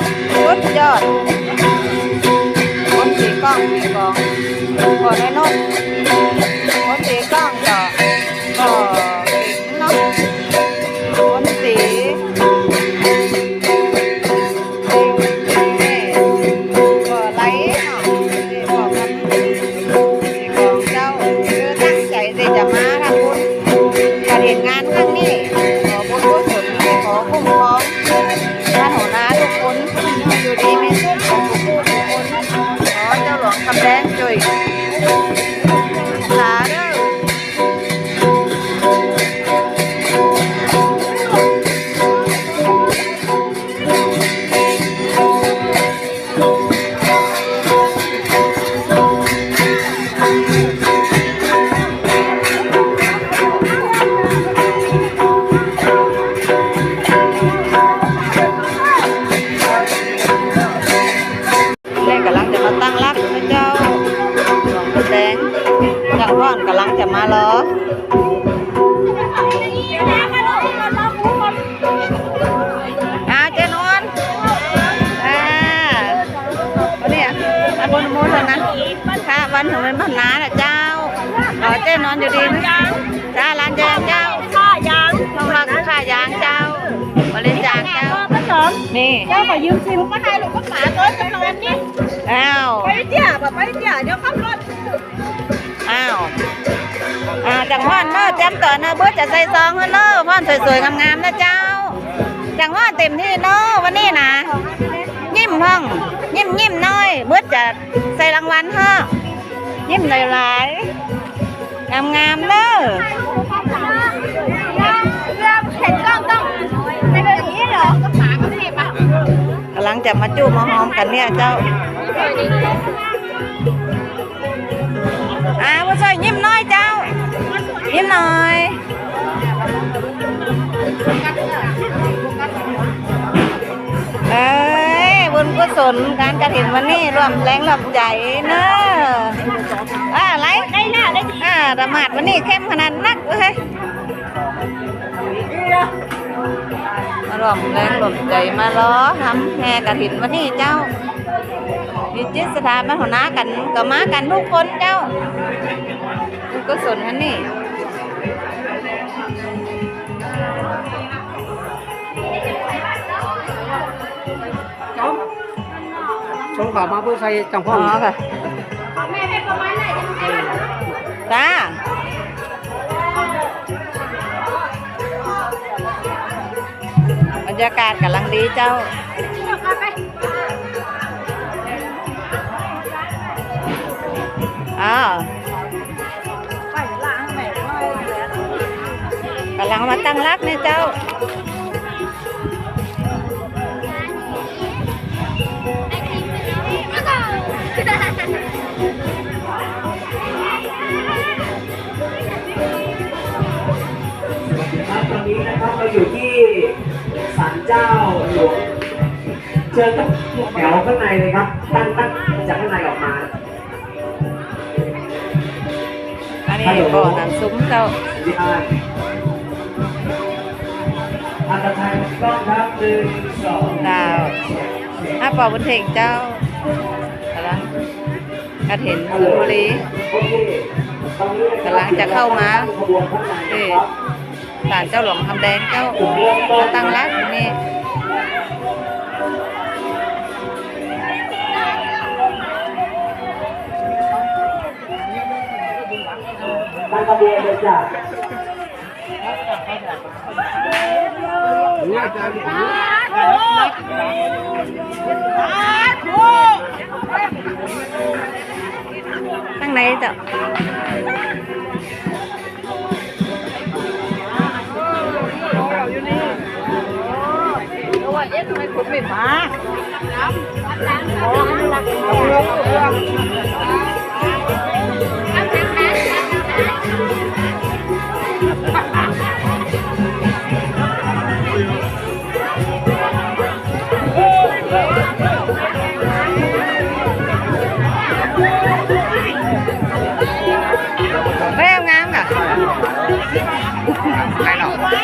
สุดยอดคนสีกล้องมีกองก่อนในนก อเจ้งคำแดงช่วยสาเอาเจนวนอ่าวันนี้อันบนมูลนะค่ะวันถึงเป็นพันนาแหละเจ้าขอเจนอนอยู่ดีนะจ้าร้านแดงเจ้าข้ายางทองรักค่ายางเจ้าบริจาคเจ้าก็สอนนี่เจ้าขอยืมซิมก็ให้ลูกก็หมาตัวจำนวนนี้อ้าวไปเที่ยวแบบไปเที่ยวเดี๋ยวขับรถ อ่าจังหวัดเนอะจำต่อเนอะเบิร์จะใส่ซองเนอะพ่อนสวยๆงามๆนะเจ้า จังหวัดเต็มที่เนอะวันนี้นะยิ้มห้องยิ้มยิ้มๆน้อย เบิร์จะใส่รางวัลเฮะยิ้มหลายๆงามๆเนอะเห็นกล้องต้องเป็นอย่างนี้เหรอก็หมาก็เทปอะกำลังจะมาจูบมาหอมกันเนี่ยเจ้าอ่า กุศลการกระถิ่นวันนี้รวมแรงรวมใจเนอะอ่าไรได้หน้าได้ดีอ่าระมาดวันนี้เข้มขนาดนักเว้ยมารวมแรงรวมใจมาล้อทำแห่กระถิ่นวันนี้เจ้ามีจิตสถาบันหัวหน้ากันก็มากันทุกคนเจ้าบุญกุศลอันนี้ สงขลามาเพื่อใส่จังอ๋พ่ออค่ะแม่ให้ประมาณไหนจ้าบรรยากาศกำลังดีเจ้าอ้าวกำลังมาตั้งรักเนี่ยเจ้า นนี้นะครับเราอยู่ที่ศาลเจ้าหลวงเชิญกับแถวข้างในเลยครับตั้งตั้งจากข้างในออกมาอันนี้บ่อน้ำซุ้มเจ้าที่อ่านอาตาไทยกล้องครับหนึ่งสองดาวอาเป่าบนเถงเจ้ากำลังกระเห็นสุบุรีโอเคตอนนี้นครับกำลังจะเข้ามาขบวนข้างในเอ๊ะนะครับศาลเจ้าห ลวงคำแดงเจ้า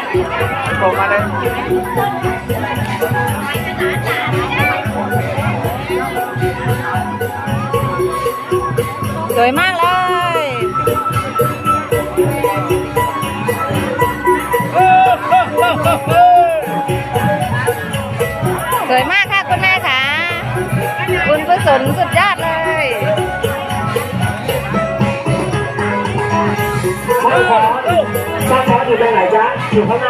ม โมาเลยสวยมากเลยสวยมากค่ะคุณแม่ค่ะคุณผู้สนสุดยอดเลย ช่างขอช่างขออยู่ตรง